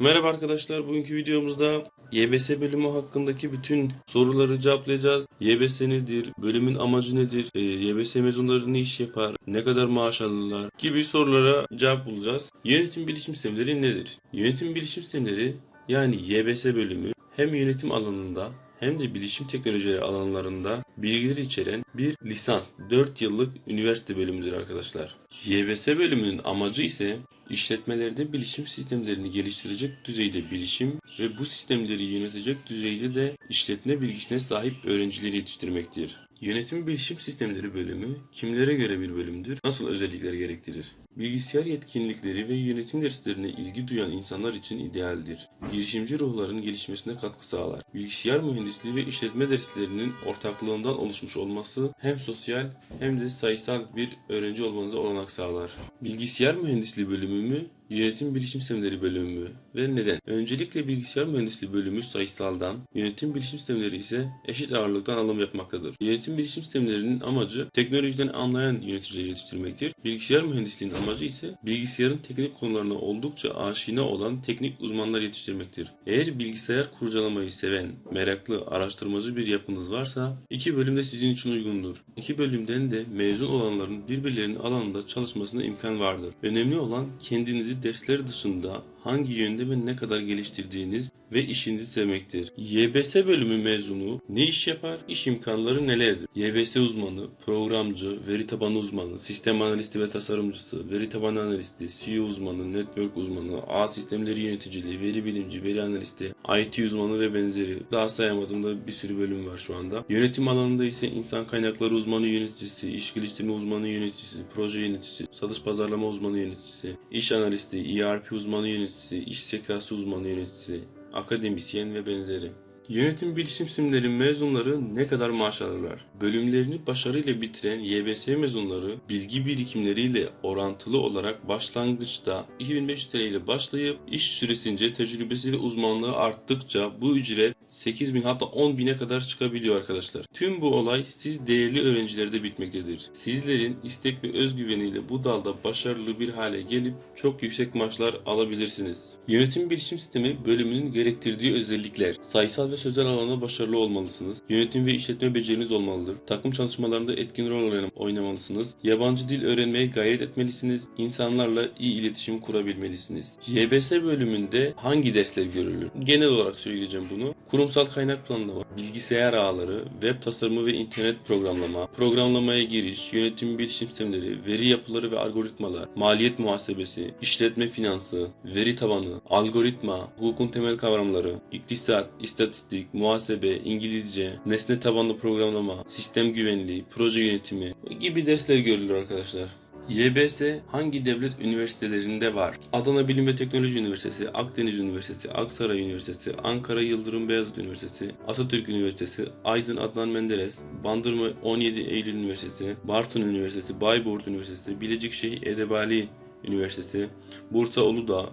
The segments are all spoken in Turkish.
Merhaba arkadaşlar, bugünkü videomuzda YBS bölümü hakkındaki bütün soruları cevaplayacağız. YBS nedir, bölümün amacı nedir, e, YBS mezunları ne iş yapar, ne kadar maaş alırlar gibi sorulara cevap bulacağız. Yönetim bilişim sistemleri nedir? Yönetim bilişim sistemleri yani YBS bölümü hem yönetim alanında hem de bilişim teknolojileri alanlarında bilgileri içeren bir lisans 4 yıllık üniversite bölümüdür arkadaşlar. YBS bölümünün amacı ise işletmelerde bilişim sistemlerini geliştirecek düzeyde bilişim ve bu sistemleri yönetecek düzeyde de işletme bilgisine sahip öğrencileri yetiştirmektir. Yönetim bilişim sistemleri bölümü kimlere göre bir bölümdür? Nasıl özellikler gerektirir? Bilgisayar yetkinlikleri ve yönetim derslerine ilgi duyan insanlar için idealdir. Girişimci ruhların gelişmesine katkı sağlar. Bilgisayar mühendisliği ve işletme derslerinin ortaklığından oluşmuş olması hem sosyal hem de sayısal bir öğrenci olmanıza olanak sağlar. Bilgisayar mühendisliği bölümü mü, yönetim bilişim sistemleri bölümü mü ve neden? Öncelikle bilgisayar mühendisliği bölümü sayısaldan, yönetim bilişim sistemleri ise eşit ağırlıktan alım yapmaktadır. Yönetim bilişim sistemlerinin amacı teknolojiden anlayan yöneticileri yetiştirmektir. Bilgisayar mühendisliğinin amacı ise bilgisayarın teknik konularına oldukça aşina olan teknik uzmanlar yetiştirmektir. Eğer bilgisayar kurcalamayı seven, meraklı, araştırmacı bir yapınız varsa iki bölüm de sizin için uygundur. İki bölümden de mezun olanların birbirlerinin alanında çalışmasına imkan vardır. Önemli olan kendinizi dersler dışında hangi yönde ve ne kadar geliştirdiğiniz ve işinizi sevmektir. YBS bölümü mezunu ne iş yapar? İş imkanları nelerdir? YBS uzmanı, programcı, veri tabanı uzmanı, sistem analisti ve tasarımcısı, veri tabanı analisti, CEO uzmanı, network uzmanı, ağ sistemleri yöneticiliği, veri bilimci, veri analisti, IT uzmanı ve benzeri. Daha sayamadığım da bir sürü bölüm var şu anda. Yönetim alanında ise insan kaynakları uzmanı yöneticisi, iş geliştirme uzmanı yöneticisi, proje yöneticisi, satış pazarlama uzmanı yöneticisi, iş analisti, ERP uzmanı yöneticisi, iş zekası uzmanı yöneticisi, akademisyen ve benzeri. Yönetim bilişim sistemleri mezunları ne kadar maaş alırlar? Bölümlerini başarıyla bitiren YBS mezunları bilgi birikimleriyle orantılı olarak başlangıçta 2500 TL ile başlayıp iş süresince tecrübesi ve uzmanlığı arttıkça bu ücret 8000 hatta 10.000'e kadar çıkabiliyor arkadaşlar. Tüm bu olay siz değerli öğrencilerde bitmektedir. Sizlerin istek ve özgüveniyle bu dalda başarılı bir hale gelip çok yüksek maaşlar alabilirsiniz. Yönetim bilişim sistemi bölümünün gerektirdiği özellikler. Sayısal ve sözel alanda başarılı olmalısınız. Yönetim ve işletme beceriniz olmalıdır. Takım çalışmalarında etkin rol oynam- oynamalısınız. Yabancı dil öğrenmeye gayret etmelisiniz. İnsanlarla iyi iletişim kurabilmelisiniz. YBS bölümünde hangi dersler görülür? Genel olarak söyleyeceğim bunu. Kurumsal kaynak planlama, bilgisayar ağları, web tasarımı ve internet programlama, programlamaya giriş, yönetim bilişim sistemleri, veri yapıları ve algoritmalar, maliyet muhasebesi, işletme finansı, veri tabanı, algoritma, hukukun temel kavramları, iktisat, istatistik, muhasebe, İngilizce, nesne tabanlı programlama, sistem güvenliği, proje yönetimi gibi dersler görülür arkadaşlar. YBS hangi devlet üniversitelerinde var? Adana Bilim ve Teknoloji Üniversitesi, Akdeniz Üniversitesi, Aksaray Üniversitesi, Ankara Yıldırım Beyazıt Üniversitesi, Atatürk Üniversitesi, Aydın Adnan Menderes, Bandırma 17 Eylül Üniversitesi, Bartın Üniversitesi, Bayburt Üniversitesi, Bilecik Şeyh Edebali Üniversitesi, Bursa Uludağ,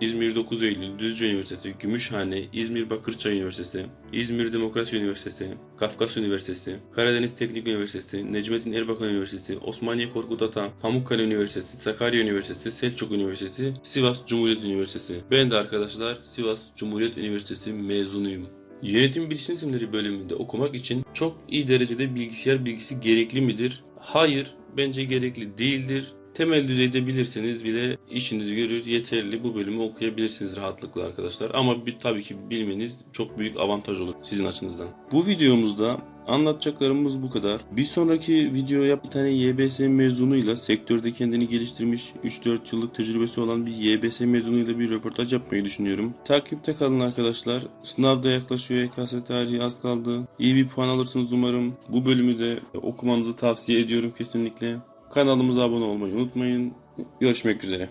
İzmir 9 Eylül Düzce Üniversitesi, Gümüşhane, İzmir Bakırçay Üniversitesi, İzmir Demokrasi Üniversitesi, Kafkas Üniversitesi, Karadeniz Teknik Üniversitesi, Necmettin Erbakan Üniversitesi, Osmaniye Korkut Ata, Pamukkale Üniversitesi, Sakarya Üniversitesi, Selçuk Üniversitesi, Sivas Cumhuriyet Üniversitesi. Ben de arkadaşlar Sivas Cumhuriyet Üniversitesi mezunuyum. Yönetim bilişim sistemleri bölümünde okumak için çok iyi derecede bilgisayar bilgisi gerekli midir? Hayır, bence gerekli değildir. Temel düzeyde bilirseniz bile işinizi görür yeterli bu bölümü okuyabilirsiniz rahatlıkla arkadaşlar. Ama bir, tabii ki bilmeniz çok büyük avantaj olur sizin açınızdan. Bu videomuzda anlatacaklarımız bu kadar. Bir sonraki videoya bir tane YBS mezunuyla sektörde kendini geliştirmiş 3-4 yıllık tecrübesi olan bir YBS mezunuyla bir röportaj yapmayı düşünüyorum. Takipte kalın arkadaşlar. Sınav da yaklaşıyor. YKS tarihi az kaldı. İyi bir puan alırsınız umarım. Bu bölümü de okumanızı tavsiye ediyorum kesinlikle. Kanalımıza abone olmayı unutmayın. Görüşmek üzere.